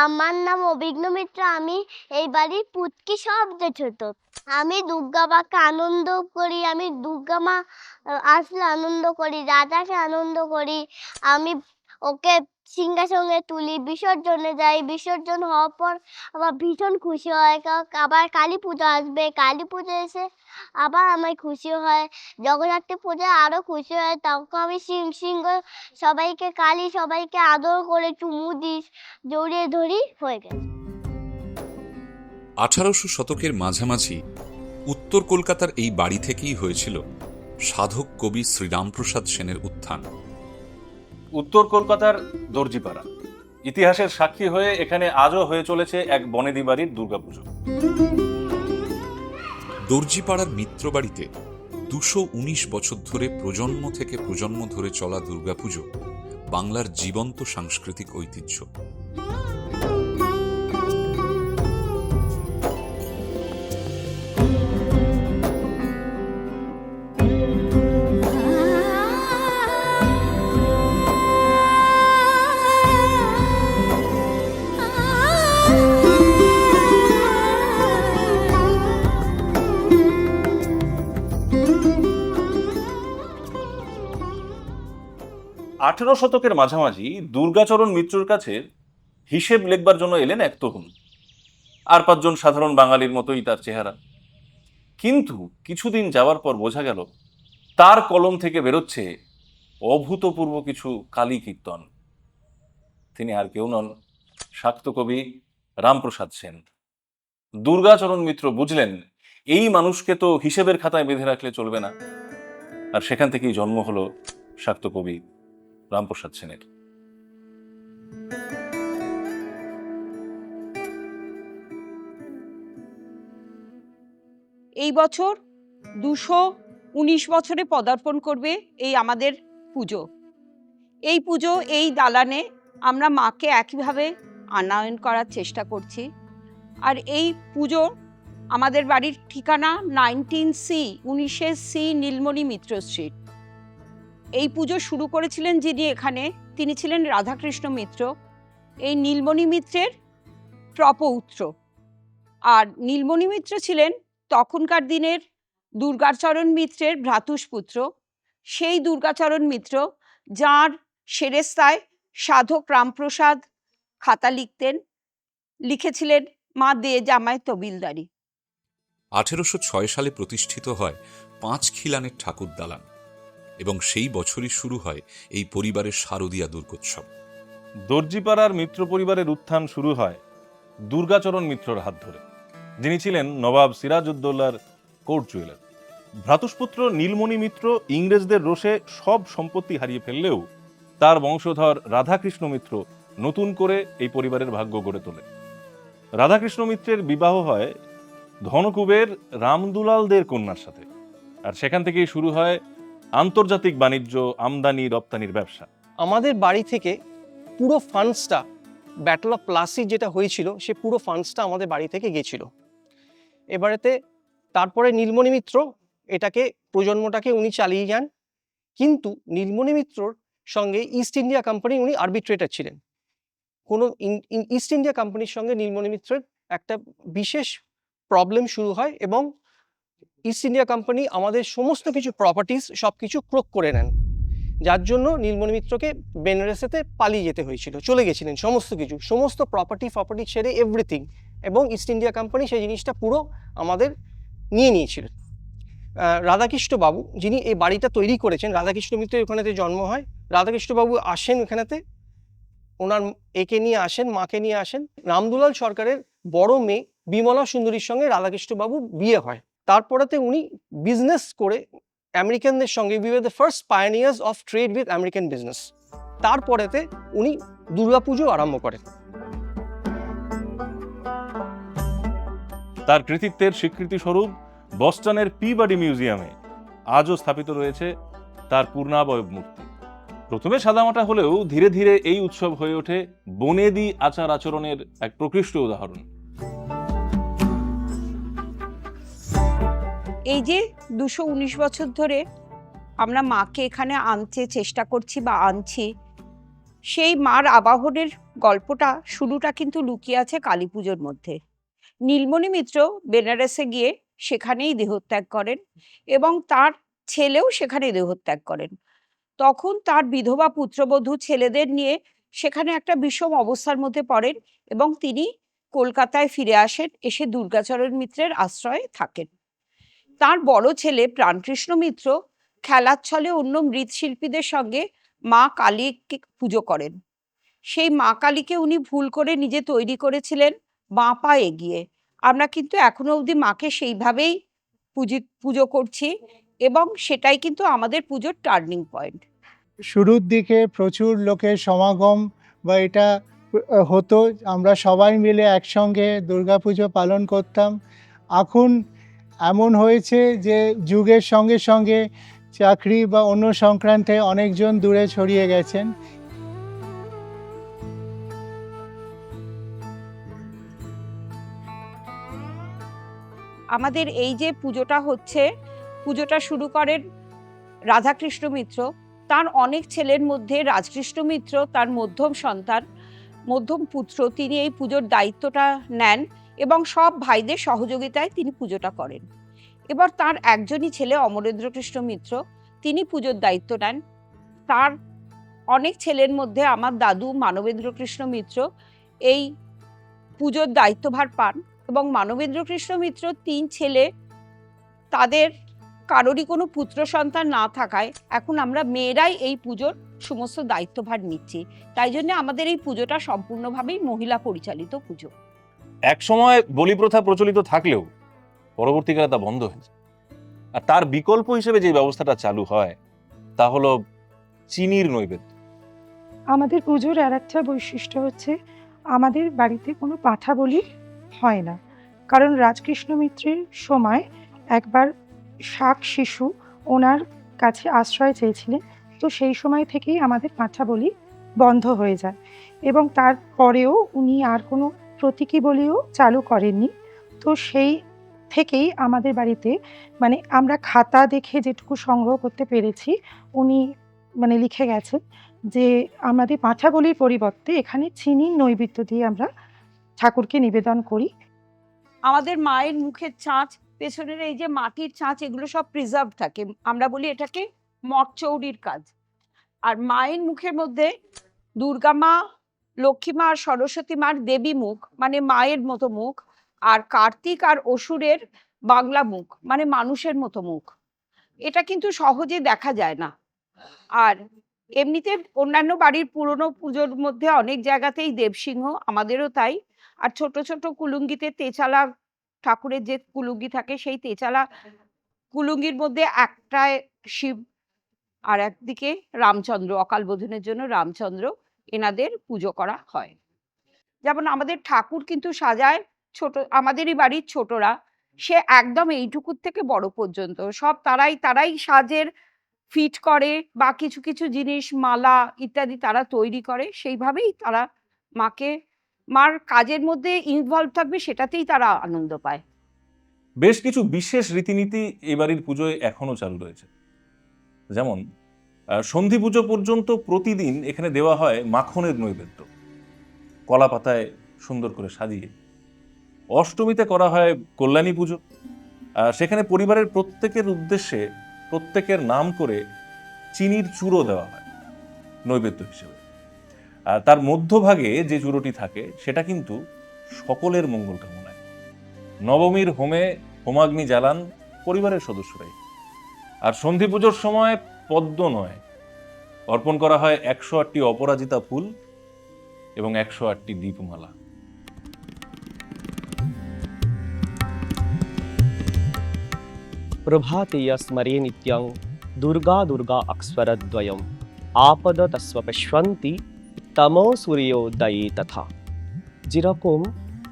আমার নাম অভিঘ্ন মিত্র, আমি এই বাড়ির পুতকি সবচেয়ে ছোট। আমি দুর্গা মাকে আনন্দ করি, আমি দুর্গা মা আসলে আনন্দ করি রাজাকে আনন্দ করি। আমি ওকে সিংহাসনে তুলি। বিসর্জনে যাই। বিসর্জন হওয়ার পর আমার ভীষণ খুশি হয়। কারণ আবার কালী পুজো আসবে। কালী পুজো এসে আবার আমার খুশি হয়। জগদ্ধাত্রী পূজায় আরও খুশি হয়। তখন আমি সিং, সিংহ সবাইকে, কালী সবাইকে আদর করে চুমু দিস জড়িয়ে ধরি হয়ে গেছে। আঠারোশো শতকের মাঝামাঝি উত্তর কলকাতার এই বাড়ি থেকেই হয়েছিল সাধক কবি শ্রীরামপ্রসাদ সেনের উত্থান। উত্তর কলকাতার দর্জিপাড়া। ইতিহাসের সাক্ষী হয়ে এখানে আজও হয়ে চলেছে এক বনেদি বাড়ির দুর্গাপুজো। দর্জিপাড়ার মিত্র বাড়িতে দুশো উনিশ বছর ধরে প্রজন্ম থেকে প্রজন্ম ধরে চলা দুর্গাপুজো বাংলার জীবন্ত সাংস্কৃতিক ঐতিহ্য। আঠেরো শতকের মাঝামাঝি দুর্গাচরণ মিত্রর কাছে হিসেব লেখবার জন্য এলেন এক তরুণ। আর পাঁচজন সাধারণ বাঙালির মতোই তার চেহারা। কিন্তু কিছুদিন যাওয়ার পর বোঝা গেল, তার কলম থেকে বেরোচ্ছে অভূতপূর্ব কিছু কালী কীর্তন। তিনি আর কেউ নন, শাক্ত কবি রামপ্রসাদ সেন। দুর্গাচরণ মিত্র বুঝলেন, এই মানুষকে তো হিসেবের খাতায় বেঁধে রাখলে চলবে না। আর সেখান থেকেই জন্ম হলো শাক্ত কবি রামপ্রসাদ সেনের। এই বছর দুশো উনিশ বছরে পদার্পণ করবে এই আমাদের পুজো। এই পুজো, এই দালানে আমরা মাকে একইভাবে আনায়ন করার চেষ্টা করছি। আর এই পুজো আমাদের বাড়ির ঠিকানা নাইনটিন সি উনিশে সি, নীলমণি মিত্র স্ট্রিট। এই পুজো শুরু করেছিলেন যিনি এখানে, তিনি ছিলেন রাধাকৃষ্ণ মিত্র। এই নীলমণি মিত্রের প্রপৌত্র। আর নীলমণি মিত্র ছিলেন তখনকার দিনের দুর্গাচরণ মিত্রের ভ্রাতুষ্পুত্র। সেই দুর্গাচরণ মিত্র যার সেরেস্তায় সাধক রামপ্রসাদ খাতা লিখতেন, লিখেছিলেন মা দে জামায় তবিলদারি। আঠেরোশো ছয় সালে প্রতিষ্ঠিত হয় পাঁচ খিলানের ঠাকুর দালান এবং সেই বছরই শুরু হয় এই পরিবারের শারদীয়া দুর্গোৎসব। দর্জিপাড়ার মিত্র পরিবারের উত্থান শুরু হয় দুর্গাচরণ মিত্রর হাত ধরে। যিনি ছিলেন নবাব সিরাজউদ্দৌলার কোর্ট জুয়েলার। ভ্রাতুষ্পুত্র নীলমণি মিত্র ইংরেজদের রোষে সব সম্পত্তি হারিয়ে ফেললেও তার বংশধর রাধাকৃষ্ণ মিত্র নতুন করে এই পরিবারের ভাগ্য গড়ে তোলে। রাধাকৃষ্ণ মিত্রের বিবাহ হয় ধনকুবের রামদুলালদের কন্যার সাথে। আর সেখান থেকেই শুরু হয় আন্তর্জাতিক বাণিজ্য, আমদানি, রপ্তানির ব্যবসা। আমাদের বাড়ি থেকে পুরো ফান্ডসটা ব্যাটল অফ প্লাসি যেটা হয়েছিল, সে পুরো ফান্ডসটা আমাদের বাড়ি থেকে গেছিল। এবারেতে তারপরে নীলমণি মিত্র এটাকে, প্রজন্মটাকে উনি চালিয়ে যান। কিন্তু নীলমণি মিত্রর সঙ্গে ইস্ট ইন্ডিয়া কোম্পানি উনি আরবিট্রেটার ছিলেন। কোনো ইস্ট ইন্ডিয়া কোম্পানির সঙ্গে নীলমণি মিত্রের একটা বিশেষ প্রবলেম শুরু হয় এবং ইস্ট ইন্ডিয়া কোম্পানি আমাদের সমস্ত কিছু প্রপার্টিস সব কিছু ক্রোক করে নেন। যার জন্য নীলমণি মিত্রকে বেনারসেতে পালিয়ে যেতে হয়েছিল। চলে গেছিলেন সমস্ত কিছু, সমস্ত প্রপার্টি ফপার্টি ছেড়ে এভরিথিং এবং ইস্ট ইন্ডিয়া কোম্পানি সেই জিনিসটা পুরো আমাদের নিয়ে নিয়েছিলেন রাধাকৃষ্ণ বাবু যিনি এই বাড়িটা তৈরি করেছেন, রাধাকৃষ্ণ মিত্রের ওখানেতে জন্ম হয়। রাধাকৃষ্ণ বাবু আসেন এখানেতে ওনার একে নিয়ে আসেন, মাকে নিয়ে আসেন। রামদুলাল সরকারের বড় মেয়ে বিমলা সুন্দরীর সঙ্গে রাধাকৃষ্ণ বাবু বিয়ে হয়। তারপরেতে উনি বিজনেস করে আমেরিকানদের সঙ্গে we the first pioneers of trade with American business তারপরেতে উনি দুর্গাপুজো আরম্ভ করেন। তার কৃতিত্বের স্বীকৃতি স্বরূপ বস্টনের পিবাডি মিউজিয়ামে আজও স্থাপিত রয়েছে তার পূর্ণাবয়ব মূর্তি। প্রথমে সাদামাটা হলেও ধীরে ধীরে এই উৎসব হয়ে ওঠে বনেদি আচার আচরণের এক প্রকৃষ্ট উদাহরণ। এই যে দুশো উনিশ বছর ধরে আমরা মাকে এখানে আনতে চেষ্টা করছি বা আনছি, সেই মার আবাহনের গল্পটা শুরুটা কিন্তু লুকিয়ে আছে কালী পুজোর মধ্যে। নীলমণি মিত্র বেনারসে গিয়ে সেখানেই দেহত্যাগ করেন এবং তার ছেলেও সেখানে দেহত্যাগ করেন। তখন তার বিধবা পুত্রবধূ ছেলেদের নিয়ে সেখানে একটা বিষম অবস্থার মধ্যে পড়েন এবং তিনি কলকাতায় ফিরে আসেন, এসে দুর্গাচরণ মিত্রের আশ্রয়ে থাকেন। তার বড় ছেলে প্রাণকৃষ্ণ মিত্র খেলার ছলে অন্য মৃৎশিল্পীদের সঙ্গে মা কালীকে পুজো করেন। সেই মা কালীকে উনি ভুল করে নিজে তৈরি করেছিলেন, বাঁ পা এগিয়ে। আমরা কিন্তু এখনও অবধি মাকে সেইভাবেই পুজি, পুজো করছি এবং সেটাই কিন্তু আমাদের পুজোর টার্নিং পয়েন্ট। শুরুর দিকে প্রচুর লোকের সমাগম বা এটা হতো, আমরা সবাই মিলে একসঙ্গে দুর্গাপুজো পালন করতাম। এখন এমন হয়েছে যে যুগের সঙ্গে সঙ্গে চাকরি বা অন্য সংক্রান্তে অনেকজন দূরে ছড়িয়ে গেছেন। আমাদের এই যে পুজোটা হচ্ছে, পুজোটা শুরু করেন রাধাকৃষ্ণ মিত্র। তার অনেক ছেলের মধ্যে রাজকৃষ্ণ মিত্র, তার মধ্যম সন্তান, মধ্যম পুত্র, তিনি এই পুজোর দায়িত্বটা নেন। এবং সব ভাইদের সহযোগিতায় তিনি পুজোটা করেন। এবার তার একজনই ছেলে অমরেন্দ্র কৃষ্ণ মিত্র, তিনি পুজোর দায়িত্ব নেন। তার অনেক ছেলের মধ্যে আমার দাদু মানবেন্দ্র কৃষ্ণ মিত্র এই পুজোর দায়িত্বভার পান এবং মানবেন্দ্র কৃষ্ণ মিত্র তিন ছেলে, তাদের কারোরই কোনো পুত্র সন্তান না থাকায় এখন আমরা মেয়েরাই এই পুজোর সমস্ত দায়িত্বভার নিচ্ছি। তাই জন্য আমাদের এই পুজোটা সম্পূর্ণভাবেই মহিলা পরিচালিত পুজো। এক সময় বলি প্রথা প্রচলিত থাকলেও পরবর্তীকালে তা বন্ধ হয়েছে। আর তার বিকল্প হিসেবে যে ব্যবস্থাটা চালু হয়, তা হলো চিনির নৈবেদ্য। আমাদের পুজোর আর একটা বৈশিষ্ট্য হচ্ছে, আমাদের বাড়িতে কোনো পাঠা বলি হয় না। কারণ রাজকৃষ্ণ মিত্রের সময় একবার শাক শিশু ওনার কাছে আশ্রয় চেয়েছিলেন, তো সেই সময় থেকেই আমাদের পাঠা বলি বন্ধ হয়ে যায়। এবং তারপরেও উনি আর কোনো প্রতীকী বলিও চালু করেননি। তো সেই থেকেই আমাদের বাড়িতে মানে আমরা খাতা দেখে যেটুকু সংগ্রহ করতে পেরেছি, উনি মানে লিখে গেছেন যে, আমাদের পাঁঠা বলির পরিবর্তে এখানে চিনির নৈবেদ্য দিয়ে আমরা ঠাকুরকে নিবেদন করি। আমাদের মায়ের মুখের চাঁচ, পেছনের এই যে মাটির চাঁচ, এগুলো সব প্রিজার্ভ থাকে। আমরা বলি এটাকে মঠচৌরির কাজ। আর মায়ের মুখের মধ্যে দুর্গা মা লক্ষ্মী মা আর সরস্বতী মার দেবী মুখ মানে মায়ের মতো মুখ, আর কার্তিক আর অসুরের বাংলা মুখ মানে মানুষের মতো মুখ। এটা কিন্তু সহজে দেখা যায় না। আর এমনিতে অন্যান্য বাড়ির পুরনো পুজোর মধ্যে অনেক জায়গাতেই দেবসিংহ, আমাদেরও তাই। আর ছোট ছোট কুলুঙ্গিতে তেচালা ঠাকুরের যে কুলুঙ্গি থাকে, সেই তেচালা কুলুঙ্গির মধ্যে একটায় শিব, আর একদিকে রামচন্দ্র, অকাল বোধনের জন্য রামচন্দ্র। এনাদের পুজো করা হয়। যেমন আমাদের ঠাকুর কিন্তু সাজায় ছোট, আমাদেরই বাড়ির ছোটরা। সে একদম এইটুকুর থেকে বড় পর্যন্ত। সব তারাই তারাই সাজের ফিট করে বা কিছু কিছু জিনিস, মালা ইত্যাদি তারা তৈরি করে। সেইভাবেই তারা মাকে, মার কাজের মধ্যে ইনভলভ থাকবে সেটাতেই তারা আনন্দ পায়। বেশ কিছু বিশেষ রীতিনীতি এই বাড়ির পুজোয় এখনও চালু রয়েছে। যেমন সন্ধি পুজো পর্যন্ত প্রতিদিন এখানে দেওয়া হয় মাখনের নৈবেদ্য। কলা পাতায় সুন্দর করে সাজিয়ে। অষ্টমীতে করা হয় কল্যাণী পুজো। সেখানে পরিবারের প্রত্যেকের উদ্দেশ্যে প্রত্যেকের নাম করে চিনির চূড়ো দেওয়া হয় নৈবেদ্য হিসেবে। আর তার মধ্যভাগে যে চূড়োটি থাকে, সেটা কিন্তু সকলের মঙ্গল কামনায়। নবমীর হোমে হোমাগ্নি জ্বালান পরিবারের সদস্যরাই। আর সন্ধি পুজোর সময় পদ্ম নয়। অর্পণ করা হয় একশো আটটি অপরাজিতা ফুল এবং একশো আটটি দীপমালা। প্রভাতে স্মরে নিত্যং, দুর্গা দুর্গা অক্ষরদ্বয়ম, আপদ তস্ব তমো সূর্যোদয়ে তথা। যেরকম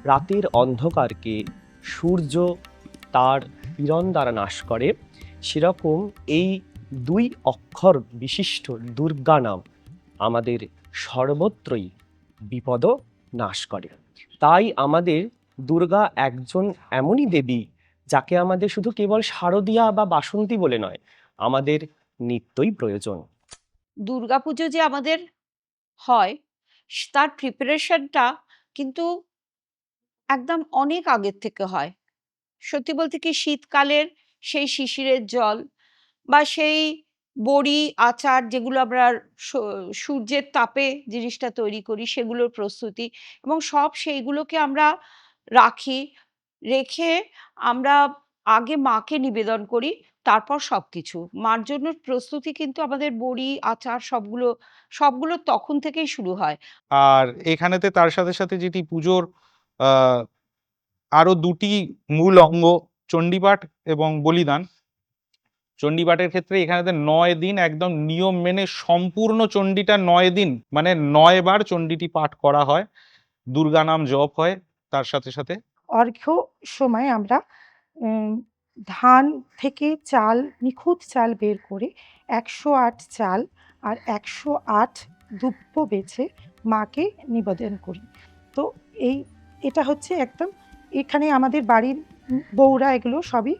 রাতের অন্ধকারকে সূর্য তার কিরণ দ্বারা নাশ করে, সেরকম এই দুই অক্ষর বিশিষ্ট দুর্গা নাম আমাদের সর্বত্রই বিপদ নাশ করে। তাই আমাদের দুর্গা একজন এমনই দেবী যাকে আমাদের শুধু কেবল শারদীয়া বা বাসন্তী বলে নয়, আমাদের নিত্যই প্রয়োজন। দুর্গাপুজো যে আমাদের হয়, তার প্রিপারেশনটা কিন্তু একদম অনেক আগের থেকে হয়। সত্যি বলতে কি শীতকালের সেই শিশিরের জল বা সেই বড়ি আচার যেগুলো আমরা সূর্যের তাপে জিনিসটা তৈরি করি সেগুলোর প্রস্তুতি এবং সব সেইগুলোকে আমরা রাখি রেখে আমরা আগে মাকে নিবেদন করি তারপর সব কিছু মার জন্য প্রস্তুতি কিন্তু আমাদের বড়ি আচার সবগুলো সবগুলো তখন থেকেই শুরু হয়। আর এখানেতে তার সাথে সাথে যেটি পুজোর আহ, আরও দুটি মূল অঙ্গ চণ্ডীপাঠ এবং বলিদান চণ্ডীপাঠের ক্ষেত্রে এখানেতে নয় দিন একদম নিয়ম মেনে সম্পূর্ণ চণ্ডীটা নয় দিন মানে নয় বার চণ্ডীটি পাঠ করা হয়, দুর্গা নাম জপ হয়, তার সাথে সাথে। অর্ঘ্য সময় আমরা ধান থেকে চাল, নিখুঁত চাল বের করে একশো আট চাল আর একশো আট দুব্য বেছে মাকে নিবেদন করি। তো এই, এটা হচ্ছে একদম, এখানে আমাদের বাড়ির বউরা এগুলো সবই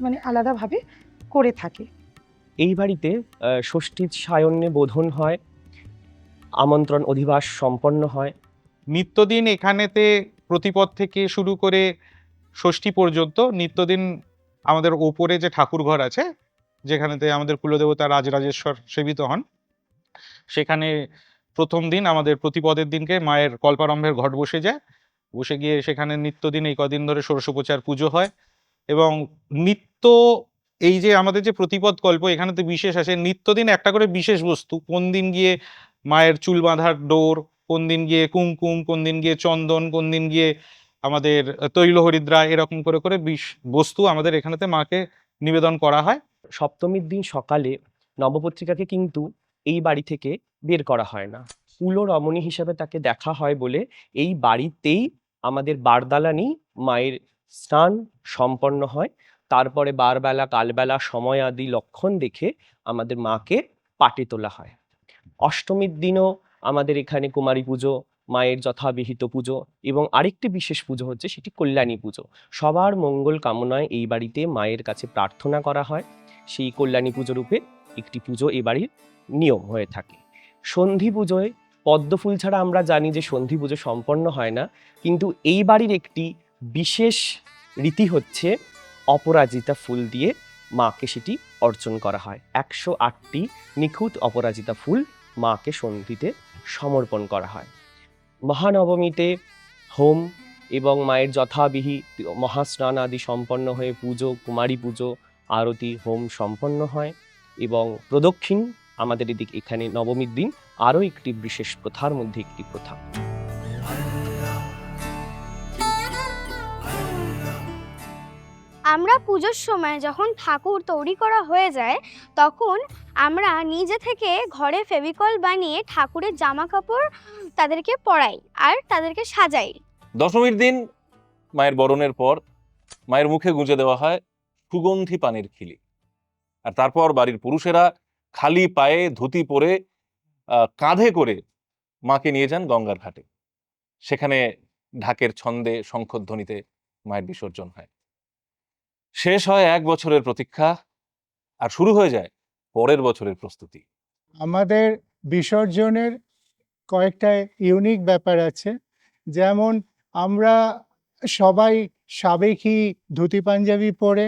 মানে আলাদাভাবে করে থাকে। এই বাড়িতে ষষ্ঠীর সায়ন্যে বোধন হয় আমন্ত্রণ অধিবাস সম্পন্ন হয়। নিত্যদিন এখানেতে প্রতিপদ থেকে শুরু করে ষষ্ঠী পর্যন্ত নিত্যদিন আমাদের ওপরে যে ঠাকুর ঘর আছে যেখানেতে আমাদের কুলদেবতা রাজরাজেশ্বর সেবিত হন সেখানে প্রথম দিন আমাদের প্রতিপদের দিনকে মায়ের কল্পারম্ভের ঘট বসে যায়। বসে গিয়ে সেখানে নিত্যদিন এই কদিন ধরে ষোড়শোপচার পুজো হয় এবং নিত্য এই যে আমাদের যে প্রতিপদ কল্প এখানে তো বিশেষ আছে নিত্যদিন একটা করে বিশেষ বস্তু, কোন দিন গিয়ে মায়ের চুল বাঁধার ডোর, কোন দিন গিয়ে কুমকুম, কোন দিন গিয়ে চন্দন, কোন দিন গিয়ে আমাদের তৈল হরিদ্রা এরকম করে করে বিশ, বস্তু আমাদের এখানেতে মাকে নিবেদন করা হয়। সপ্তমীর দিন সকালে নবপত্রিকাকে কিন্তু এই বাড়ি থেকে বের করা হয় না। কুলো রমণী হিসাবে তাকে দেখা হয় বলে এই বাড়িতেই আমাদের বারদালানি মায়ের স্নান সম্পন্ন হয়। তারপরে বারবেলা, কালবেলা সময় আদি লক্ষণ দেখে আমাদের মাকে পাটে তোলা হয়। অষ্টমীর দিনও আমাদের এখানে কুমারী পুজো, মায়ের যথাবিহিত পুজো এবং আরেকটি বিশেষ পুজো হচ্ছে সেটি কল্যাণী পুজো। সবার মঙ্গল কামনায় এই বাড়িতে মায়ের কাছে প্রার্থনা করা হয়। সেই কল্যাণী পুজো রূপে একটি পুজো এ বাড়ির নিয়ম হয়ে থাকে। সন্ধি পুজোয় পদ্ম ফুল ছাড়া আমরা জানি যে সন্ধি পুজো সম্পন্ন হয় না। কিন্তু এই বাড়ির একটি বিশেষ রীতি হচ্ছে অপরাজিতা ফুল দিয়ে মাকে সেটি অর্জন করা হয়। একশো আটটি নিখুঁত অপরাজিতা ফুল মাকে সন্ধিতে সমর্পণ করা হয়। মহানবমীতে হোম এবং মায়ের যথাবিহি মহাস্নান আদি সম্পন্ন হয়ে পুজো, কুমারী পুজো, আরতি, হোম সম্পন্ন হয় এবং প্রদক্ষিণ আমাদের এদিক এখানে নবমীর দিন আরও একটি বিশেষ প্রথার মধ্যে একটি প্রথা। আমরা পুজোর সময় যখন ঠাকুর তৈরি করা হয়ে যায়, তখন আমরা নিজে থেকে ঘরে ফেভিকল বানিয়ে ঠাকুরের জামা কাপড় তাদেরকে পরাই আর তাদেরকে সাজাই। দশমীর দিন মায়ের বরণের পর মায়ের মুখে গুঁজে দেওয়া হয় সুগন্ধি পানির খিলি। আর তারপর বাড়ির পুরুষেরা খালি পায়ে ধুতি পরে কাঁধে করে মাকে নিয়ে যান গঙ্গার ঘাটে। সেখানে ঢাকের ছন্দে শঙ্খধ্বনিতে মায়ের বিসর্জন হয়। শেষ হয় এক বছরের প্রতীক্ষা আর শুরু হয়ে যায় পরের বছরের প্রস্তুতি। আমাদের বিসর্জনের কয়েকটা ইউনিক ব্যাপার আছে। যেমন আমরা সবাই সাবেকি ধুতি পাঞ্জাবি পরে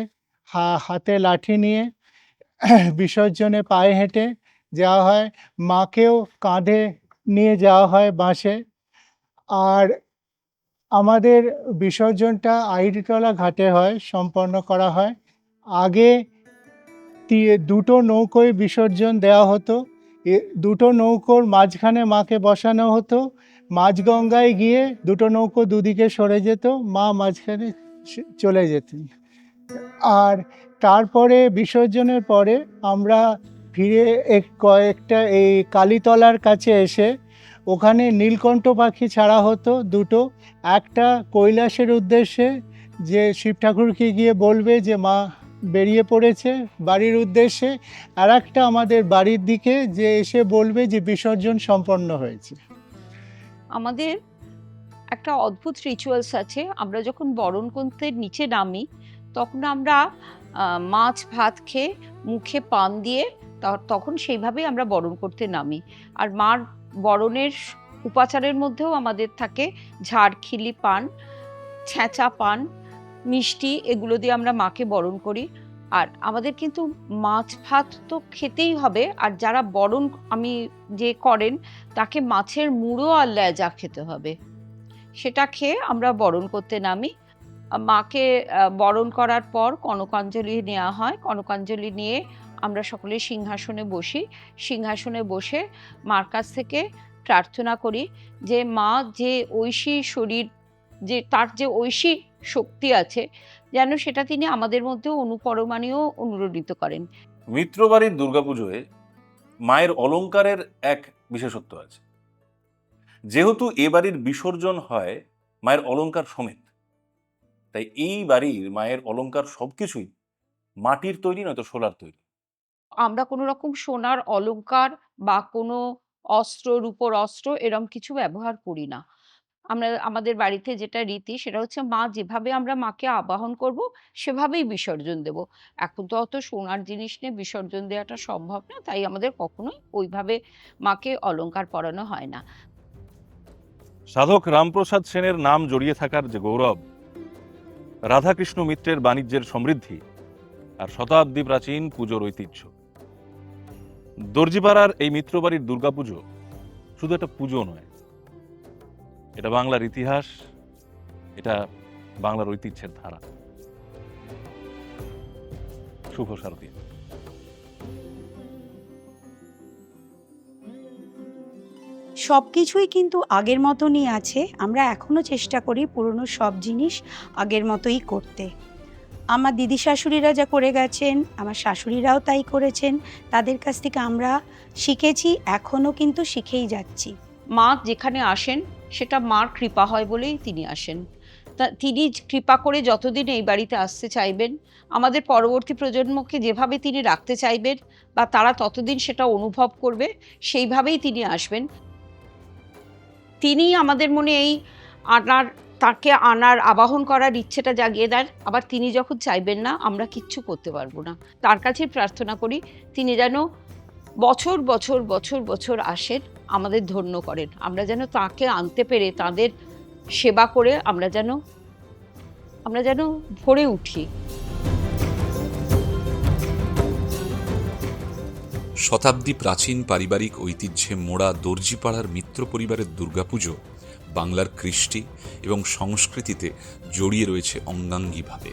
হাতে লাঠি নিয়ে বিসর্জনে পায়ে হেঁটে যাওয়া হয়, মাকেও কাঁধে নিয়ে যাওয়া হয় বাসে আর আমাদের বিসর্জনটা আইডিতলা ঘাটে হয়, সম্পন্ন করা হয়। আগে দুটো নৌকোয় বিসর্জন দেওয়া হতো। দুটো নৌকোর মাঝখানে মাকে বসানো হতো। মাঝগঙ্গায় গিয়ে দুটো নৌকো দুদিকে সরে যেত, মা মাঝখানে চলে যেতেন। আর তারপরে বিসর্জনের পরে আমরা ফিরে এক কয়েকটা এই কালীতলার কাছে এসে ওখানে নীলকণ্ঠ পাখি ছাড়া হতো দুটো। একটা কৈলাসের উদ্দেশ্যে যে শিব ঠাকুরকে গিয়ে বলবে যে মা বেরিয়ে পড়েছে বাড়ির উদ্দেশ্যে। আর একটা আমাদের বাড়ির দিকে যে এসে বলবে যে বিসর্জন সম্পন্ন হয়েছে। আমাদের একটা অদ্ভুত রিচুয়ালস আছে। আমরা যখন বরণ করতে নিচে নামি, তখন আমরা মাছ ভাত খেয়ে মুখে পান দিয়ে তখন সেইভাবেই আমরা বরণ করতে নামি। আর মার বরণের উপাচারের মধ্যেও আমাদের থাকে ঝাড়খিলি পান, ছেঁচা পান, মিষ্টি, এগুলো দিয়ে আমরা মাকে বরণ করি। আর আমাদের কিন্তু মাছ ভাত তো খেতেই হবে, আর যারা বরণ আমি যে করেন, তাকে মাছের মুড়ো আর লেজা খেতে হবে। সেটা খেয়ে আমরা বরণ করতে নামি। মাকে বরণ করার পর কনকাঞ্জলি নেওয়া হয়। কনকাঞ্জলি নিয়ে আমরা সকলে সিংহাসনে বসি। সিংহাসনে বসে মার কাছ থেকে প্রার্থনা করি যে, মা, যে ঐশী শরীর, যে তার যে ঐশী শক্তি আছে, যেন সেটা তিনি আমাদের মধ্যে অনুপরমাণীয় অনুরোধিত করেন। মিত্রবাড়ির দুর্গাপুজোয় মায়ের অলংকারের এক বিশেষত্ব আছে। যেহেতু এ বাড়ির বিসর্জন হয় মায়ের অলংকার সমেত, তাই এই বাড়ির মায়ের অলংকার সবকিছুই মাটির তৈরি নয়তো সোলার তৈরি। আমরা কোনো রকম সোনার অলংকার বা কোনো অস্ত্র, রূপোর অস্ত্র এরম কিছু ব্যবহার করি না। আমরা, আমাদের বাড়িতে যেটা রীতি সেটা হচ্ছে মা যেভাবে আমরা মাকে আবাহন করব, সেভাবেই বিসর্জন দেব। এখন তো অত সোনার জিনিস নিয়ে বিসর্জন দেওয়াটা সম্ভব না, তাই আমাদের কখনোই ওইভাবে মাকে অলংকার পরানো হয় না। সাধক রামপ্রসাদ সেনের নাম জড়িয়ে থাকার যে গৌরব, রাধাকৃষ্ণ মিত্রের বাণিজ্যের সমৃদ্ধি আর শতাব্দী প্রাচীন পুজোর ঐতিহ্য। দর্জিপাড়ার এই মিত্রবাড়ির দুর্গাপুজো শুধু একটা পুজো নয়। এটা বাংলার ইতিহাস, এটা বাংলার ঐতিহ্যের ধারা। শুভ শারদীয়। সব কিছুই কিন্তু আগের মতনই আছে। আমরা এখনও চেষ্টা করি পুরনো সব জিনিস আগের মতোই করতে। আমার দিদি শাশুড়িরা যা করে গেছেন, আমার শাশুড়িরাও তাই করেছেন, তাদের কাছ থেকে আমরা শিখেছি এখনও কিন্তু শিখেই যাচ্ছি। মা যেখানে আসেন, সেটা মার কৃপা হয় বলেই তিনি আসেন। তা তিনি কৃপা করে যতদিন এই বাড়িতে আসতে চাইবেন, আমাদের পরবর্তী প্রজন্মকে যেভাবে তিনি রাখতে চাইবেন, বা তারা ততদিন সেটা অনুভব করবে, সেইভাবেই তিনি আসবেন। তিনি আমাদের মনে এই আনার তাকে আনার, আবাহন করার ইচ্ছেটা জাগিয়ে দেন। আবার তিনি যখন চাইবেন না, আমরা কিচ্ছু করতে পারব না। তার কাছে প্রার্থনা করি, তিনি যেন বছর বছর বছর বছর আসেন, আমাদের ধন্য করেন। আমরা যেন তাকে আনতে পেরে, তাদের সেবা করে আমরা যেন আমরা যেন ভরে উঠি। শতাব্দী প্রাচীন পারিবারিক ঐতিহ্যে মোড়া দর্জিপাড়ার মিত্র পরিবারের দুর্গাপুজো বাংলার কৃষ্টি এবং সংস্কৃতিতে জড়িয়ে রয়েছে অঙ্গাঙ্গিভাবে।